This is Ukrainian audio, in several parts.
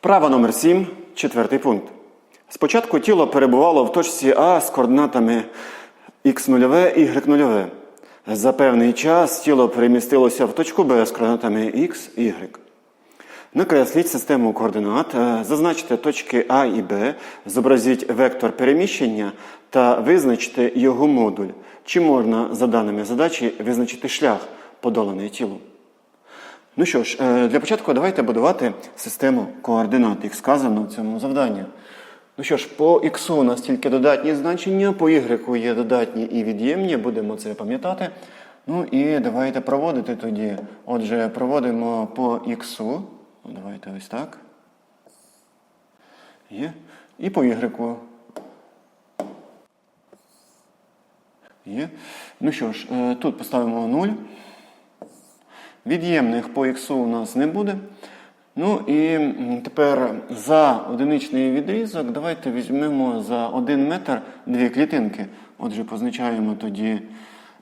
Вправа номер 7, четвертий пункт. Спочатку тіло перебувало в точці А з координатами х0, y0. За певний час тіло перемістилося в точку Б з координатами x, y. Накресліть систему координат, е, зазначте точки А і Б, зобразіть вектор переміщення та визначте його модуль. Чи можна за даними задачі визначити шлях, подоланий тілом? Ну що ж, е, для початку давайте будувати систему координат, як сказано в цьому завданні. Ну що ж, по х у нас тільки додатні значення, по y є додатні і від'ємні, будемо це пам'ятати. Ну і давайте проводити тоді. Отже, проводимо по х. Давайте ось так. Є. І по y. Є. Ну що ж, е, тут поставимо 0. Від'ємних по х у нас не буде. Ну і тепер за одиничний відрізок давайте візьмемо за 1 метр дві клітинки. Отже, позначаємо тоді,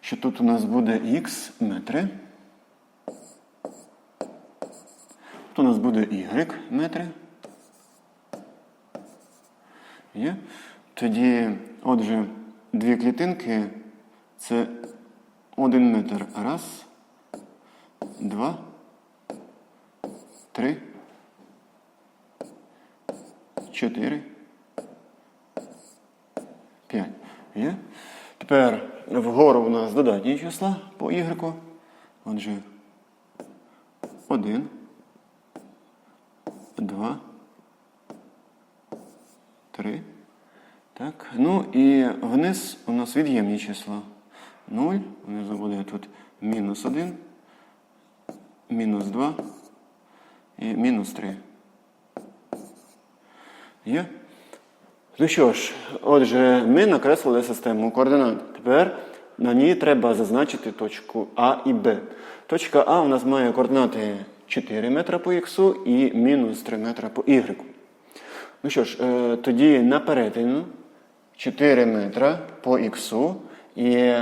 що тут у нас буде х метри. Тут у нас буде y метри. Є. Тоді, отже, дві клітинки це 1 метр. Раз два, три, чотири, п'ять. Є? Тепер вгору у нас додатні числа по y. Отже, один, два, три. Так. Ну і вниз у нас від'ємні числа. 0, внизу буде тут мінус 1 мінус 2 і мінус 3. Є? Ну що ж, отже, ми накреслили систему координат. Тепер на ній треба зазначити точку А і Б. Точка А у нас має координати 4 метра по х і мінус 3 метра по y. Ну що ж, е, тоді на перетину 4 метра по х і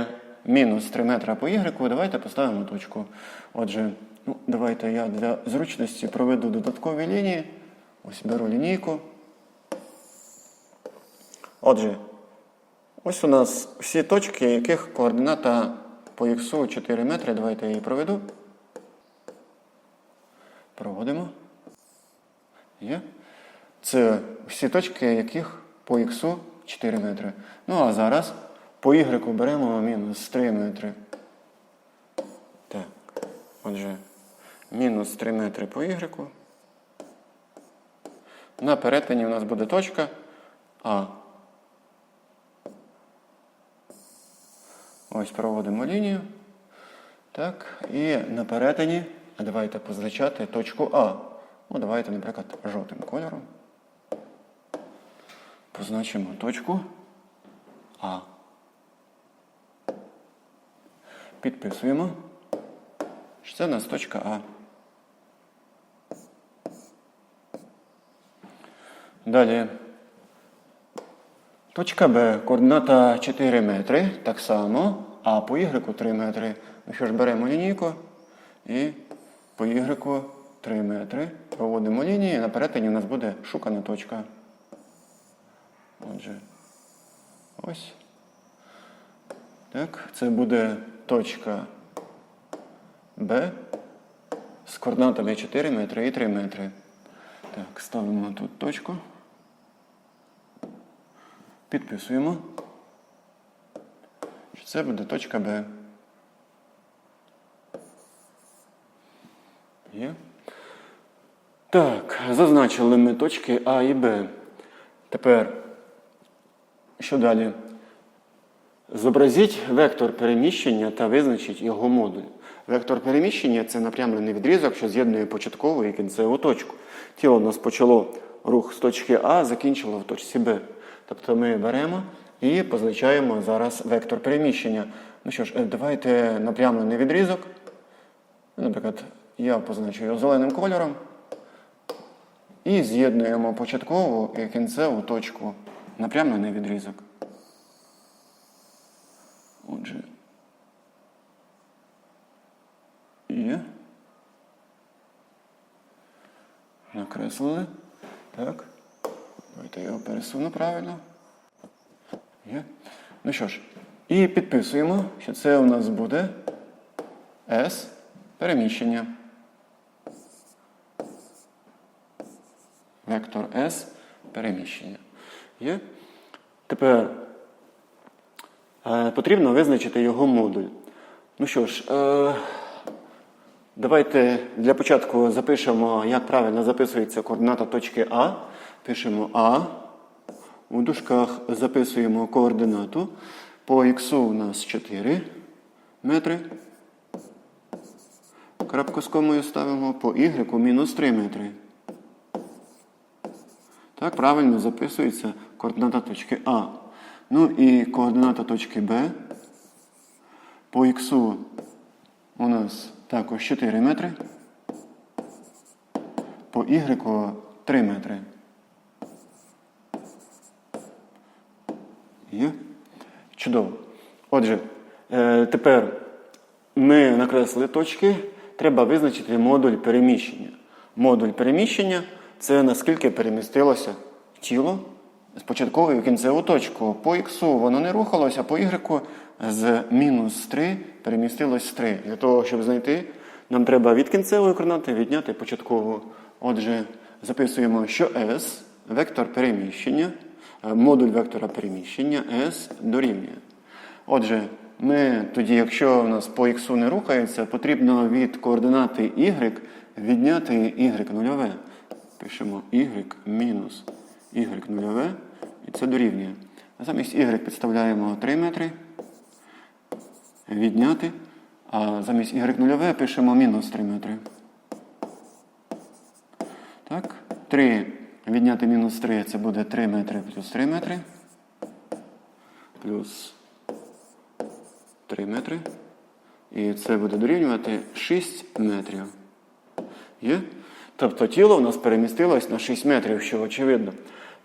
мінус 3 метра по y, давайте поставимо точку. Отже, ну, давайте я для зручності проведу додаткові лінії. Ось беру лінійку. Отже, ось у нас всі точки, яких координата по х 4 метри. Давайте я її проведу. Проводимо. Є. Це всі точки, яких по х 4 метри. Ну а зараз по y беремо мінус 3 метри. Так. Отже, мінус 3 метри по y. На перетині у нас буде точка А. Ось проводимо лінію. Так, і на перетині давайте позначати точку А. Ну, давайте, наприклад, жовтим кольором. Позначимо точку А. Підписуємо. що Це у нас точка А. Далі. Точка Б. Координата 4 метри. Так само. А по Y 3 метри. Ну що ж, беремо лінійку і по Y 3 метри. Проводимо лінії. На перетині у нас буде шукана точка. Отже, ось. Так, це буде точка Б з координатами 4 метри і 3 метри. Так, ставимо тут точку. Підписуємо. що Це буде точка Б. Є. Так, зазначили ми точки А і Б. Тепер, що далі? Зобразіть вектор переміщення та визначіть його модуль. Вектор переміщення це напрямлений відрізок, що з'єднує початкову і кінцеву точку. Тіло у нас почало рух з точки А, закінчило в точці Б. Тобто ми беремо і позначаємо зараз вектор переміщення. Ну що ж, е, давайте напрямлений відрізок. Наприклад, я позначу його зеленим кольором. І з'єднуємо початкову і кінцеву точку. Напрямлений відрізок. Отже. Є. Накреслили. Так. Давайте я його пересуну правильно. Є. Ну що ж, і підписуємо, що це у нас буде S переміщення. Вектор S переміщення. Є. Тепер е, потрібно визначити його модуль. Ну що ж, е, давайте для початку запишемо, як правильно записується координата точки А. Пишемо А. У дужках записуємо координату. По х у нас 4 метри. Крапку з комою ставимо по y мінус 3 метри. Так, правильно записується координата точки А. Ну і координата точки Б. По х у нас також 4 метри. По y 3 метри. Є? Чудово. Отже, е, тепер ми накреслили точки, треба визначити модуль переміщення. Модуль переміщення це наскільки перемістилося тіло з початкової в кінцеву точку. По х воно не рухалося, по y з мінус 3 перемістилось 3. Для того, щоб знайти, нам треба від кінцевої координати відняти початкову. Отже, записуємо, що S вектор переміщення, модуль вектора переміщення S дорівнює. Отже, ми тоді, якщо у нас по х не рухається, потрібно від координати y відняти y нульове. Пишемо y мінус y нульове, і це дорівнює. А замість y підставляємо 3 метри. Відняти. А замість y нульове пишемо мінус 3 метри. Так, 3 відняти мінус 3 це буде 3 метри плюс 3 метри. Плюс 3 метри. І це буде дорівнювати 6 метрів. Є? Тобто тіло у нас перемістилось на 6 метрів, що очевидно.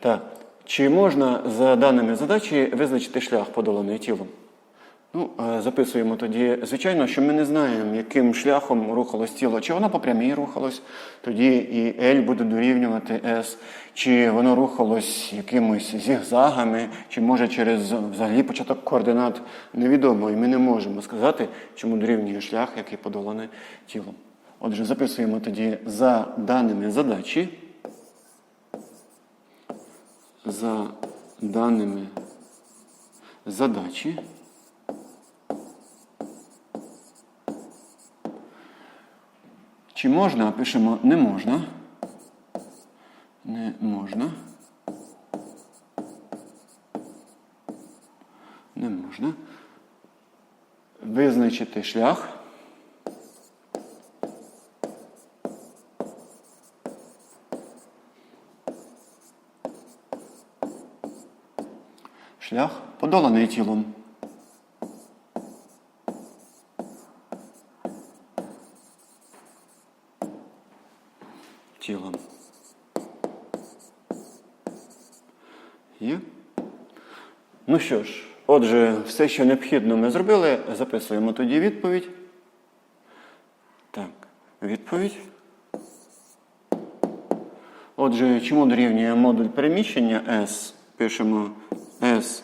Так. Чи можна за даними задачі визначити шлях подоланий тілом? Ну, е, записуємо тоді. Звичайно, що ми не знаємо, яким шляхом рухалось тіло. Чи воно по прямій рухалось, тоді і L буде дорівнювати S, чи воно рухалось якимось зігзагами, чи може через взагалі початок координат невідомо. І ми не можемо сказати, чому дорівнює шлях, який подоланий тілом. Отже, записуємо тоді за даними задачі. За даними задачі. Чи можна? Пишемо не можна. Не можна. Не можна. Визначити шлях. Шлях подоланий тілом. Тілом. Є? Ну що ж, отже, все, що необхідно, ми зробили. Записуємо тоді відповідь. Так, відповідь. Отже, чому дорівнює модуль переміщення S? Пишемо S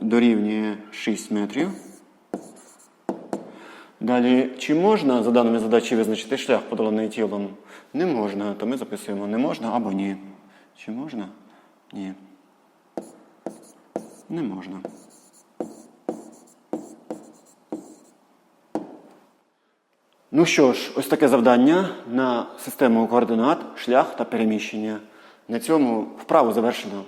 дорівнює 6 метрів. Далі, чи можна за даними задачі визначити шлях, подоланий тілом? Не можна, то ми записуємо не можна або ні. Чи можна? Ні. Не можна. Ну що ж, ось таке завдання на систему координат, шлях та переміщення. На цьому вправу завершено.